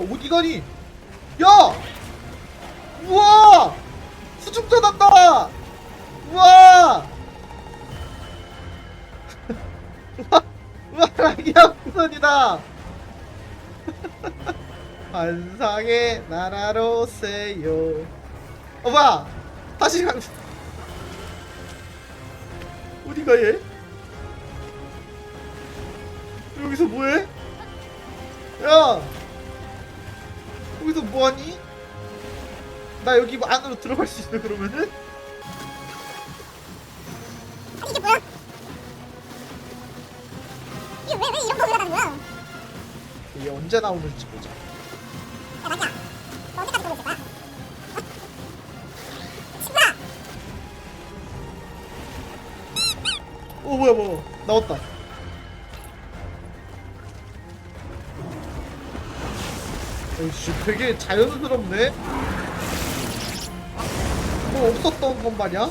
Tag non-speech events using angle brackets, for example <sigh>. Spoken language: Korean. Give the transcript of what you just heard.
어디 가니? 야! 우와! 수중전 한다! 우와! <laughs> 우와, 우와, 라기야 풍선이다! 환상의 나라로 오세요. 어, 뭐야! 다시 강, 어디가 얘? 여기서 뭐해? 야! 여기서 뭐하니? 나 여기 뭐 안으로 들어갈 수 있어 그러면은? 아니 이게 뭐야? 이게 왜, 왜 이런 거 올라가는 거야? 얘 언제 나오는지 보자 야 자기야 너 언제까지 보고 있을 거야? 친구야 어 뭐야 뭐야 나왔다 어이씨 되게 자연스럽네. 뭐 없었던 것 마냥